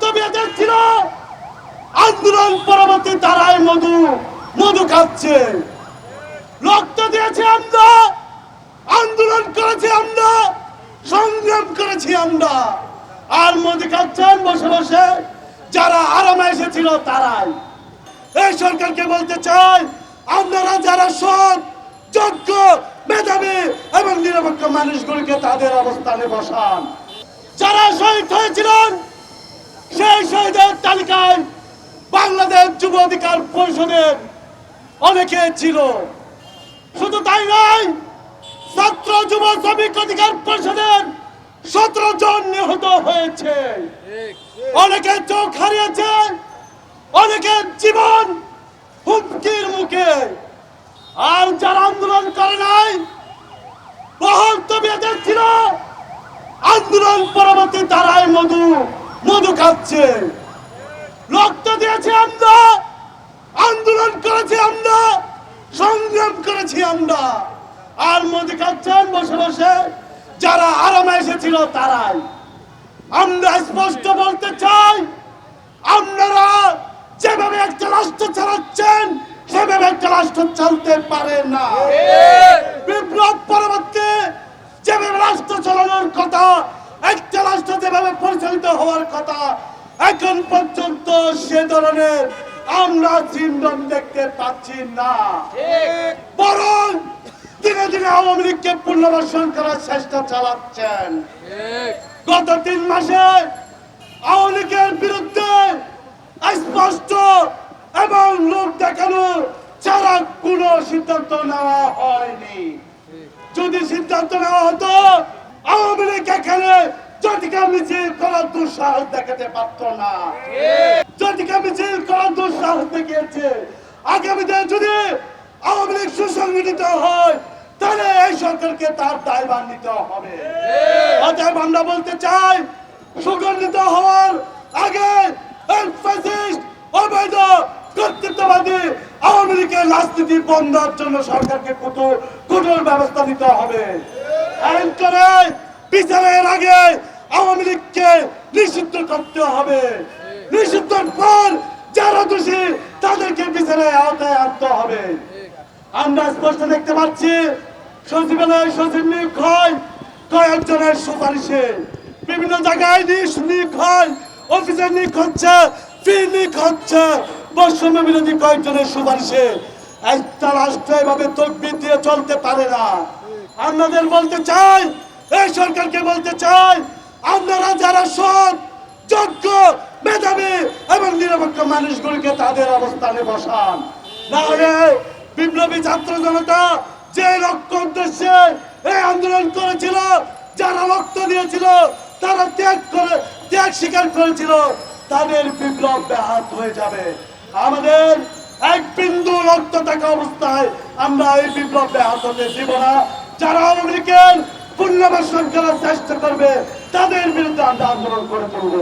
তবিয়তের আন্দোলন পরবর্তী তারাই মধু মধু খাচ্ছে। রক্ত দিয়েছি আমরা, আন্দোলন করেছি আমরা, সংগ্রাম করেছি আমরা। আর মধু খাচ্ছেন বসে বসে, যারা আরামে এসেছিল তারাই। এই সরকারকে বলতে চাই, আপনারা যারা সৎ, যোগ্য, মেধাবী এবং নিরপেক্ষ মানুষগুলিকে তাদের অবস্থানে বসান। যারা শহীদ হয়েছিলেন সেই শহীদের তালিকায় বাংলাদেশ যুব অধিকার পরিষদের অনেকে ছিল। শুধু তাই নয়, ছাত্র যুব শ্রমিক অধিকার পরিষদের সতেরো জন নিহত হয়েছে। অনেকে চোখ হারিয়েছে, অনেকে জীবন হুমকির মুখে। আর যারা আন্দোলন করে নাই বহল তবিয়তের ছিল, আন্দোলন পরবর্তী তারাই মধু। মধু খাচ্ছে। রক্ত দিয়েছি আমরা আন্দোলন করেছি আমরা সংগ্রাম করেছি আমরা। আর মধু খাচ্ছেন বসে বসে যারা আরামে এসেছিল তারাই। আমরা স্পষ্ট বলতে চাই আপনারা যেভাবে একটা রাষ্ট্র চালাচ্ছেন সেভাবে একটা রাষ্ট্র চলতে পারে না। বিপ্লব পরবর্তী যেভাবে রাষ্ট্র চালানোর কথা একটা রাষ্ট্র যেভাবে পরিচালিত হওয়ার কথা এখন পর্যন্ত সে ধরনের আমরা চিহ্ন দেখতে পাচ্ছি না। বরং দিনে দিনে আওয়ামী লীগকে পুনর্বাসন করার চেষ্টা চালাচ্ছেন। গত তিন মাসে আওয়ামী লীগের বিরুদ্ধে স্পষ্ট এবং লোক দেখানো ছাড়া কোনো সিদ্ধান্ত নেওয়া হয়নি। যদি সিদ্ধান্ত নেওয়া হতো আওয়ামী লীগ এখানে জটিকা মিছিল করার দুঃসাহস দেখাতে পারত না। জটিকা মিছিল করার দুঃসাহস দেখিয়েছে, আগামীতে যদি আওয়ামী লীগ সুসংগঠিত হয়, তাহলে এই সরকারকে তার দায়ভার নিতে হবে। অতএব আমরা বলতে চাই, সুগঠিত হওয়ার আগে অবৈধ, কর্তৃত্ববাদী আওয়ামী লীগের রাজনীতি বন্ধের জন্য সরকারকে কঠোর কঠোর ব্যবস্থা নিতে হবে। আইন করে বিচারের আগে আওয়ামী লীগকে নিষিদ্ধ করতে হবে। নিষিদ্ধর পর যারা দোষী, তাদেরকে বিচারের আওতায় আনতে হবে। আমরা স্পষ্ট দেখতে পাচ্ছি, সচিবালয় সচিব নিয়োগ হয়, কয়েকজনের সুপারিশে। বিভিন্ন জায়গায় নিয়োগ হয়, অফিসার নিয়োগ হচ্ছে, ফি নিয়োগ হচ্ছে বৈষম্য বিরোধী কয়েকজনের সুপারিশে একটা রাষ্ট্র এভাবে তকবির দিয়ে চলতে পারে না। আপনাদের বলতে চাই, এই সরকারকে বলতে চাই, আপনারা যারা সৎ, যোগ্য, মেধাবী এবং নিরপেক্ষ মানুষগুলিকে তাদের অবস্থানে বসান। না হলে বিপ্লবী ছাত্র জনতা যে লক্ষ্য উদ্দেশ্যে এই আন্দোলন করেছিল, যারা রক্ত দিয়েছিল, তারা ত্যাগ করে, ত্যাগ স্বীকার করেছিল, তাদের বিপ্লব ব্যাহত হয়ে যাবে। আমাদের এক বিন্দু রক্ত থাকা অবস্থায় আমরা এই বিপ্লব হতে দিব না। যারা আওয়ামী লীগের করার চেষ্টা করবে, তাদের বিরুদ্ধে আমরা আন্দোলন করে তুলব।